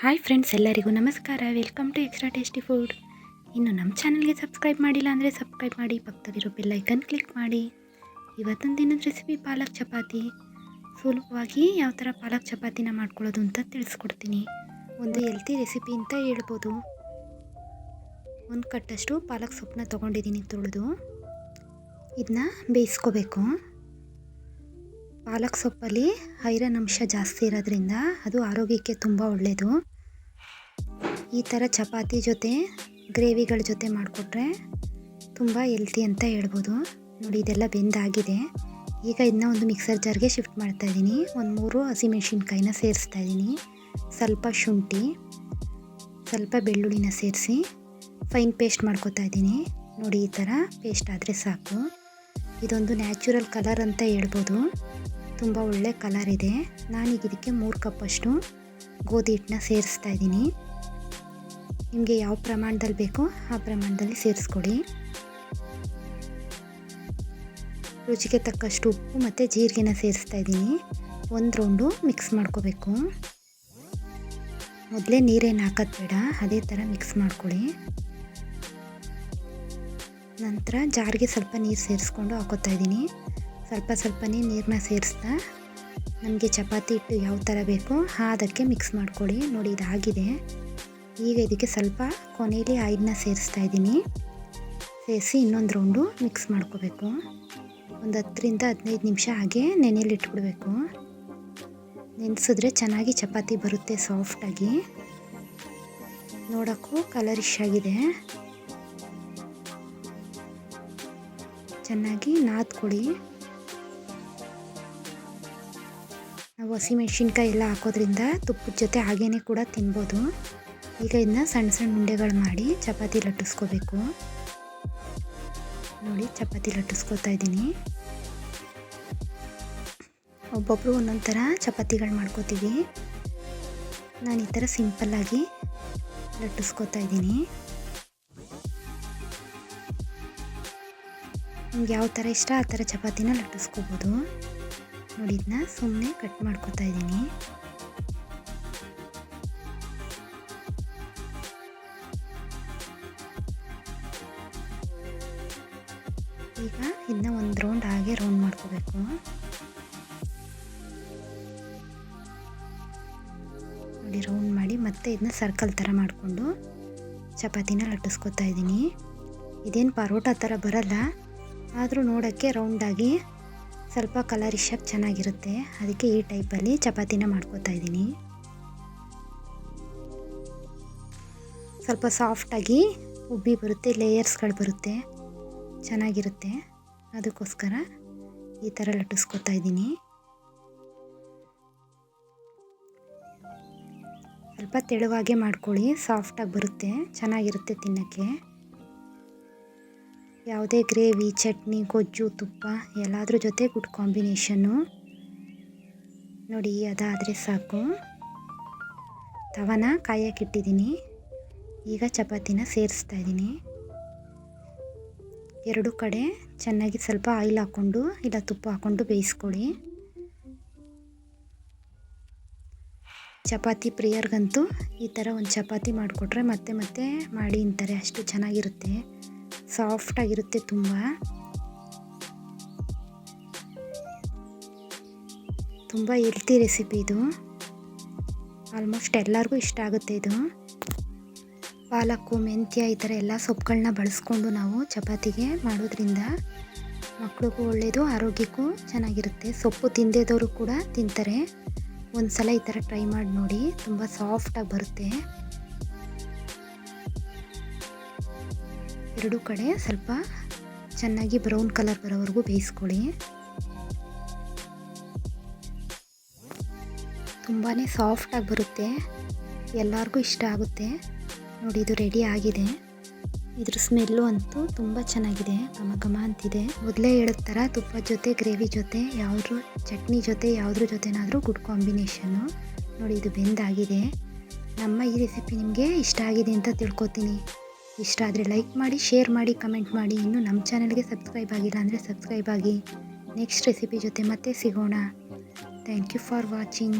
Hi friends ಎಲ್ಲರಿಗೂ ನಮಸ್ಕಾರ. Welcome to extra tasty food ಇನ್ನು ನಮ್ಮ ಚಾನಲ್ಗೆ ಸಬ್ಸ್ಕ್ರೈಬ್ ಮಾಡಿಲ್ಲ ಅಂದರೆ ಸಬ್ಸ್ಕ್ರೈಬ್ ಮಾಡಿ, ಪಕ್ಕದಲ್ಲಿರೋ ಬೆಲ್ಲೈಕನ್ ಕ್ಲಿಕ್ ಮಾಡಿ. ಇವತ್ತೊಂದು ದಿನದ ರೆಸಿಪಿ ಪಾಲಕ್ ಚಪಾತಿ. ಸುಲಭವಾಗಿ ಯಾವ ಥರ ಪಾಲಕ್ ಚಪಾತಿನ ಮಾಡ್ಕೊಳ್ಳೋದು ಅಂತ ತಿಳಿಸ್ಕೊಡ್ತೀನಿ. ಒಂದು ಹೆಲ್ತಿ ರೆಸಿಪಿ ಅಂತ ಹೇಳ್ಬೋದು. ಒಂದು ಕಟ್ಟಷ್ಟು ಪಾಲಕ್ ಸೊಪ್ಪನ್ನ ತೊಗೊಂಡಿದ್ದೀನಿ ತೊಳೆದು ಇದನ್ನ ಬೇಯಿಸ್ಕೋಬೇಕು. ಪಾಲಕ್ ಸೊಪ್ಪಲ್ಲಿ ಐರನ್ ಅಂಶ ಜಾಸ್ತಿ ಇರೋದ್ರಿಂದ ಅದು ಆರೋಗ್ಯಕ್ಕೆ ತುಂಬ ಒಳ್ಳೆಯದು ಈ ಥರ ಚಪಾತಿ ಜೊತೆ, ಗ್ರೇವಿಗಳ ಜೊತೆ ಮಾಡಿಕೊಟ್ರೆ ತುಂಬ ಹೆಲ್ತಿ ಅಂತ ಹೇಳ್ಬೋದು. ನೋಡಿ, ಇದೆಲ್ಲ ಬೆಂದಾಗಿದೆ. ಈಗ ಇದನ್ನ ಒಂದು ಮಿಕ್ಸರ್ ಜಾರ್ಗೆ ಶಿಫ್ಟ್ ಮಾಡ್ತಾ ಇದ್ದೀನಿ. ಒಂದು ಮೂರು ಹಸಿಮೆಣ್ಸಿನ್ಕಾಯಿನ ಸೇರಿಸ್ತಾ ಇದ್ದೀನಿ. ಸ್ವಲ್ಪ ಶುಂಠಿ, ಸ್ವಲ್ಪ ಬೆಳ್ಳುಳ್ಳಿನ ಸೇರಿಸಿ ಫೈನ್ ಪೇಸ್ಟ್ ಮಾಡ್ಕೊತಾ ಇದ್ದೀನಿ. ನೋಡಿ, ಈ ಥರ ಪೇಸ್ಟ್ ಆದರೆ ಸಾಕು. ಇದೊಂದು ನ್ಯಾಚುರಲ್ ಕಲರ್ ಅಂತ ಹೇಳ್ಬೋದು. ತುಂಬ ಒಳ್ಳೆ ಕಲರ್ ಇದೆ. ನಾನೀಗ ಇದಕ್ಕೆ ಮೂರು ಕಪ್ಪಷ್ಟು ಗೋಧಿ ಹಿಟ್ಟನ್ನ ಸೇರಿಸ್ತಾ ಇದ್ದೀನಿ. ನಿಮಗೆ ಯಾವ ಪ್ರಮಾಣದಲ್ಲಿ ಬೇಕೋ ಆ ಪ್ರಮಾಣದಲ್ಲಿ ಸೇರಿಸ್ಕೊಡಿ. ರುಚಿಗೆ ತಕ್ಕಷ್ಟು ಉಪ್ಪು ಮತ್ತು ಜೀರಿಗೆನ ಸೇರಿಸ್ತಾ ಇದ್ದೀನಿ. ಒಂದು ರೌಂಡು ಮಿಕ್ಸ್ ಮಾಡ್ಕೋಬೇಕು. ಮೊದಲೇ ನೀರೇನು ಹಾಕೋದು ಬೇಡ, ಅದೇ ಥರ ಮಿಕ್ಸ್ ಮಾಡ್ಕೊಳ್ಳಿ. ನಂತರ ಜಾರಿಗೆ ಸ್ವಲ್ಪ ನೀರು ಸೇರಿಸ್ಕೊಂಡು ಹಾಕೋತಾ ಇದ್ದೀನಿ. ಸ್ವಲ್ಪ ಸ್ವಲ್ಪನೇ ನೀರನ್ನ ಸೇರಿಸ್ತಾ ನಮಗೆ ಚಪಾತಿ ಹಿಟ್ಟು ಯಾವ ಥರ ಬೇಕೋ ಅದಕ್ಕೆ ಮಿಕ್ಸ್ ಮಾಡ್ಕೊಳ್ಳಿ. ನೋಡಿ, ಇದಾಗಿದೆ. ಈಗ ಇದಕ್ಕೆ ಸ್ವಲ್ಪ ಕೊನೆಯಲ್ಲಿ ಆಯಿಲ್ನ ಸೇರಿಸ್ತಾ ಇದ್ದೀನಿ. ಸೇರಿಸಿ ಇನ್ನೊಂದು ರೌಂಡು ಮಿಕ್ಸ್ ಮಾಡ್ಕೋಬೇಕು. ಒಂದು ಹತ್ತರಿಂದ ಹದಿನೈದು ನಿಮಿಷ ಹಾಗೆ ನೆನೆಯಲ್ಲಿ ಇಟ್ಬಿಡ್ಬೇಕು. ನೆನೆಸಿದ್ರೆ ಚೆನ್ನಾಗಿ ಚಪಾತಿ ಬರುತ್ತೆ ಸಾಫ್ಟಾಗಿ ನೋಡೋಕ್ಕೂ ಕಲರಿಶ್ ಆಗಿದೆ. ಚೆನ್ನಾಗಿ ನಾದ್ಕೊಡಿ ನಾವು ಹಸಿಮೆಣ್ಸಿನ್ಕಾಯಿ ಎಲ್ಲ ಹಾಕೋದ್ರಿಂದ ತುಪ್ಪದ ಜೊತೆ ಹಾಗೇನೆ ಕೂಡ ತಿನ್ಬೋದು. ಈಗ ಇದನ್ನ ಸಣ್ಣ ಸಣ್ಣ ಉಂಡೆಗಳು ಮಾಡಿ ಚಪಾತಿ ಲಟ್ಟಿಸ್ಕೋಬೇಕು. ನೋಡಿ, ಚಪಾತಿ ಲಟ್ಟಿಸ್ಕೋತಾ ಇದ್ದೀನಿ. ಒಬ್ಬೊಬ್ಬರು ಒಂದೊಂದು ಥರ ಚಪಾತಿಗಳು ಮಾಡ್ಕೋತೀವಿ. ನಾನು ಈ ಥರ ಸಿಂಪಲ್ಲಾಗಿ ಲಟ್ಟಿಸ್ಕೋತಾ ಇದ್ದೀನಿ. ನಿಮ್ಗೆ ಯಾವ ಥರ ಇಷ್ಟ ಆ ಥರ ಚಪಾತಿನ ಲಟ್ಟಿಸ್ಕೋಬೋದು. ನೋಡಿ ಇದನ್ನ ಸುಮ್ಮನೆ ಕಟ್ ಮಾಡ್ಕೊತಾ ಇದ್ದೀನಿ. ಈಗ ಇದನ್ನ ಒಂದು ರೌಂಡ್ ಹಾಗೆ ರೌಂಡ್ ಮಾಡ್ಕೋಬೇಕು. ನೋಡಿ ರೌಂಡ್ ಮಾಡಿ ಮತ್ತೆ ಇದನ್ನ ಸರ್ಕಲ್ ಥರ ಮಾಡಿಕೊಂಡು ಚಪಾತಿನ ಲಟ್ಟಿಸ್ಕೊತಾ ಇದ್ದೀನಿ. ಇದೇನು ಪರೋಟ ಥರ ಬರಲ್ಲ. ಆದರೂ ನೋಡೋಕ್ಕೆ ರೌಂಡಾಗಿ ಸ್ವಲ್ಪ ಕಲರ್ ಇಶಪ್ ಚೆನ್ನಾಗಿರುತ್ತೆ. ಅದಕ್ಕೆ ಈ ಟೈಪಲ್ಲಿ ಚಪಾತಿನ ಮಾಡ್ಕೋತಾ ಇದ್ದೀನಿ. ಸ್ವಲ್ಪ ಸಾಫ್ಟಾಗಿ ಉಬ್ಬಿ ಬರುತ್ತೆ ಲೇಯರ್ಸ್ಗಳು ಬರುತ್ತೆ. ಚೆನ್ನಾಗಿರುತ್ತೆ. ಅದಕ್ಕೋಸ್ಕರ ಈ ಥರ ಲಟ್ಟಿಸ್ಕೊತಾ ಇದ್ದೀನಿ. ಸ್ವಲ್ಪ ತೆಳುವಾಗೆ ಮಾಡ್ಕೊಳ್ಳಿ ಸಾಫ್ಟಾಗಿ ಬರುತ್ತೆ, ಚೆನ್ನಾಗಿರುತ್ತೆ ತಿನ್ನೋಕ್ಕೆ. ಯಾವುದೇ ಗ್ರೇವಿ, ಚಟ್ನಿ, ಗೊಜ್ಜು, ತುಪ್ಪ, ಎಲ್ಲಾದ್ರ ಜೊತೆ ಗುಡ್ ಕಾಂಬಿನೇಷನ್ನು ನೋಡಿ, ಅದಾದರೆ ಸಾಕು. ತವನ ಕಾಯಕ್ಕಿಟ್ಟಿದ್ದೀನಿ ಈಗ ಚಪಾತಿನ ಸೇರಿಸ್ತಾ ಇದ್ದೀನಿ. ಎರಡು ಕಡೆ ಚೆನ್ನಾಗಿ ಸ್ವಲ್ಪ ಆಯಿಲ್ ಹಾಕ್ಕೊಂಡು, ಇಲ್ಲ ತುಪ್ಪ ಹಾಕ್ಕೊಂಡು ಬೇಯಿಸ್ಕೊಳ್ಳಿ. ಚಪಾತಿ ಪ್ರಿಯರ್ಗಂತೂ ಈ ಥರ ಒಂದು ಚಪಾತಿ ಮಾಡಿಕೊಟ್ರೆ ಮತ್ತೆ ಮತ್ತೆ ಮಾಡಿ ಅಂತಾರೆ ಅಷ್ಟು ಚೆನ್ನಾಗಿರುತ್ತೆ. ಸಾಫ್ಟಾಗಿರುತ್ತೆ ತುಂಬ. ತುಂಬ ಹೆಲ್ತಿ ರೆಸಿಪಿ ಇದು. ಆಲ್ಮೋಸ್ಟ್ ಎಲ್ಲರಿಗೂ ಇಷ್ಟ ಆಗುತ್ತೆ ಇದು. ಪಾಲಕ್ಕು, ಮೆಂತ್ಯ ಈ ಥರ ಎಲ್ಲ ಸೊಪ್ಪುಗಳನ್ನ ಬಳಸ್ಕೊಂಡು ನಾವು ಚಪಾತಿಗೆ ಮಾಡೋದ್ರಿಂದ ಮಕ್ಕಳಿಗೂ ಒಳ್ಳೆಯದು ಆರೋಗ್ಯಕ್ಕೂ ಚೆನ್ನಾಗಿರುತ್ತೆ. ಸೊಪ್ಪು ತಿಂದೇದವರು ಕೂಡ ತಿಂತಾರೆ. ಒಂದು ಸಲ ಈ ಥರ ಟ್ರೈ ಮಾಡಿ ನೋಡಿ. ತುಂಬ ಸಾಫ್ಟಾಗಿ ಬರುತ್ತೆ. ಎರಡೂ ಕಡೆ ಸ್ವಲ್ಪ ಚೆನ್ನಾಗಿ ಬ್ರೌನ್ ಕಲರ್ ಬರೋವರೆಗೂ ಬೇಯಿಸ್ಕೊಳ್ಳಿ. ತುಂಬಾ ಸಾಫ್ಟಾಗಿ ಬರುತ್ತೆ. ಎಲ್ಲರಿಗೂ ಇಷ್ಟ ಆಗುತ್ತೆ. ನೋಡಿ, ಇದು ರೆಡಿ ಆಗಿದೆ. ಇದ್ರ ಸ್ಮೆಲ್ಲು ಅಂತೂ ತುಂಬ ಚೆನ್ನಾಗಿದೆ. ಘಮ ಘಮ ಅಂತಿದೆ. ಮೊದಲೇ ಹೇಳಿದ ಥರ ತುಪ್ಪದ ಜೊತೆ, ಗ್ರೇವಿ ಜೊತೆ, ಯಾವುದ್ರ ಚಟ್ನಿ ಜೊತೆ, ಯಾವುದ್ರ ಜೊತೆನಾದರೂ ಗುಡ್ ಕಾಂಬಿನೇಷನ್ನು ನೋಡಿ, ಇದು ಬೆಂದಾಗಿದೆ. ನಮ್ಮ ಈ ರೆಸಿಪಿ ನಿಮಗೆ ಇಷ್ಟ ಆಗಿದೆ ಅಂತ ತಿಳ್ಕೊತೀನಿ. ಇಷ್ಟ ಆದರೆ ಲೈಕ್ ಮಾಡಿ ಶೇರ್ ಮಾಡಿ ಕಮೆಂಟ್ ಮಾಡಿ. ಇನ್ನೂ ನಮ್ಮ ಚಾನಲ್ಗೆ ಸಬ್ಸ್ಕ್ರೈಬ್ ಆಗಿಲ್ಲ ಅಂದರೆ ಸಬ್ಸ್ಕ್ರೈಬ್ ಆಗಿ. ನೆಕ್ಸ್ಟ್ ರೆಸಿಪಿ ಜೊತೆ ಮತ್ತೆ ಸಿಗೋಣ. Thank you for watching